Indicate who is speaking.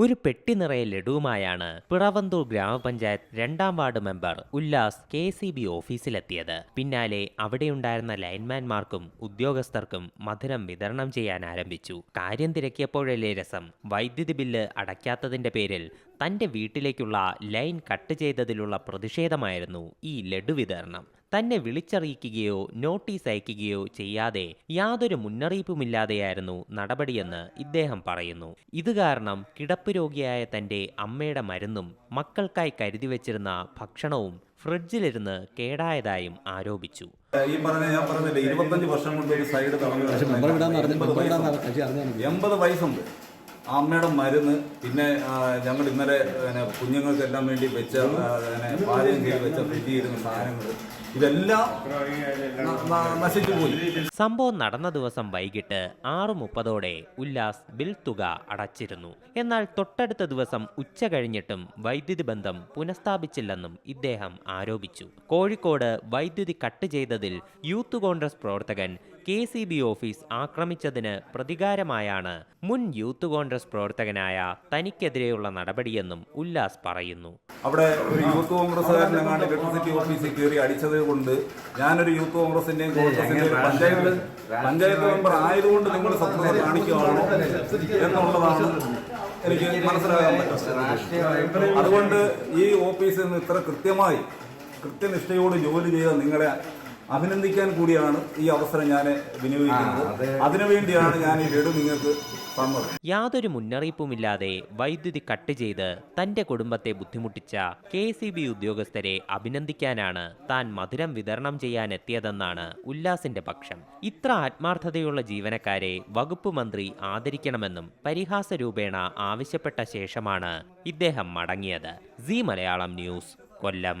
Speaker 1: ഒരു പെട്ടി നിറയെ ലഡുവുമായാണ് പിറവന്തൂർ ഗ്രാമപഞ്ചായത്ത് രണ്ടാം ward member Ullas K C B ഓഫീസിലെത്തിയത്. പിന്നാലെ അവിടെയുണ്ടായിരുന്ന ലൈൻമാൻമാർക്കും ഉദ്യോഗസ്ഥർക്കും മധുരം വിതരണം ചെയ്യാൻ ആരംഭിച്ചു. കാര്യം തിരക്കിയപ്പോഴല്ലേ രസം. വൈദ്യുതി ബില്ല് അടയ്ക്കാത്തതിന്റെ പേരിൽ തന്റെ വീട്ടിലേക്കുള്ള ലൈൻ കട്ട് ചെയ്തതിലുള്ള പ്രതിഷേധമായിരുന്നു ഈ ലഡു വിതരണം. തന്നെ വിളിച്ചറിയിക്കുകയോ നോട്ടീസ് അയക്കുകയോ ചെയ്യാതെ യാതൊരു മുന്നറിയിപ്പുമില്ലാതെയായിരുന്നു നടപടിയെന്ന് ഇദ്ദേഹം പറയുന്നു. ഇത് കാരണം കിടപ്പ് രോഗിയായ തന്റെ അമ്മയുടെ മരുന്നും മക്കൾക്കായി കരുതി വെച്ചിരുന്ന ഭക്ഷണവും ഫ്രിഡ്ജിലിരുന്ന് കേടായതായും ആരോപിച്ചു.
Speaker 2: ഈ പറഞ്ഞ ഞാൻ പറഞ്ഞില്ലേ ഇരുപത്തഞ്ച് വർഷം കൊണ്ട് ഒരു സൈഡ് എൺപത് വയസ്സുണ്ട്. അമ്മയുടെ മരുന്ന് പിന്നെ ഞങ്ങൾ ഇന്നലെ കുഞ്ഞുങ്ങൾക്കെല്ലാം വേണ്ടി വെച്ച പാചകം ചെയ്ത് വെച്ച ഫ്രിഡ്ജിൽ ഇരുന്ന സാധനങ്ങൾ ഇതെല്ലാം നശിച്ചു പോയി.
Speaker 1: സംഭവം നടന്ന ദിവസം വൈകിട്ട് ആറു മുപ്പതോടെ ഉല്ലാസ് ബിൽ തുക അടച്ചിരുന്നു. എന്നാൽ തൊട്ടടുത്ത ദിവസം ഉച്ച കഴിഞ്ഞിട്ടും വൈദ്യുതി ബന്ധം പുനഃസ്ഥാപിച്ചില്ലെന്നും ഇദ്ദേഹം ആരോപിച്ചു. കോഴിക്കോട് വൈദ്യുതി കട്ട് ചെയ്തതിൽ യൂത്ത് കോൺഗ്രസ് പ്രവർത്തകൻ കെ സി ബി ഓഫീസ് ആക്രമിച്ചതിന് പ്രതികാരമായാണ് മുൻ യൂത്ത് കോൺഗ്രസ് പ്രവർത്തകനായ തനിക്കെതിരെയുള്ള നടപടിയെന്നും ഉല്ലാസ് പറയുന്നു.
Speaker 2: അവിടെ ഒരു യൂത്ത് കോൺഗ്രസ്സുകാരനെങ്ങാണ്ട് ഇലക്ട്രിസിറ്റി ഓഫീസിൽ കയറി അടിച്ചത് കൊണ്ട് ഞാനൊരു യൂത്ത് കോൺഗ്രസിന്റെയും കോൺഗ്രസിന്റെയും പഞ്ചായത്ത് പഞ്ചായത്ത് മെമ്പർ ആയതുകൊണ്ട് നിങ്ങൾ സത്യത കാണിക്കുകയാണോ എന്നുള്ളതാണ് എനിക്ക് മനസ്സിലാകാൻ പറ്റും അതുകൊണ്ട് ഈ ഓഫീസിൽ നിന്ന് ഇത്ര കൃത്യമായി കൃത്യനിഷ്ഠയോട് ജോലി ചെയ്ത നിങ്ങളെ അഭിനന്ദിക്കാൻ കൂടിയാണ് ഈ അവസരം ഞാൻ വിനിയോഗിക്കുന്നത്. അതിനുവേണ്ടിയാണ് ഞാൻ ഈ വീട് നിങ്ങൾക്ക് തന്നത്.
Speaker 1: യാതൊരു മുന്നറിയിപ്പുമില്ലാതെ വൈദ്യുതി കട്ട് ചെയ്ത് തന്റെ കുടുംബത്തെ ബുദ്ധിമുട്ടിച്ച കെ സി ബി ഉദ്യോഗസ്ഥരെ അഭിനന്ദിക്കാനാണ് താൻ മധുരം വിതരണം ചെയ്യാൻ എത്തിയതെന്നാണ് ഉല്ലാസിന്റെ പക്ഷം. ഇത്ര ആത്മാർത്ഥതയുള്ള ജീവനക്കാരെ വകുപ്പ് മന്ത്രി ആദരിക്കണമെന്നും പരിഹാസ രൂപേണ ആവശ്യപ്പെട്ട ശേഷമാണ് ഇദ്ദേഹം മടങ്ങിയത്. C Malayalam news Kollam.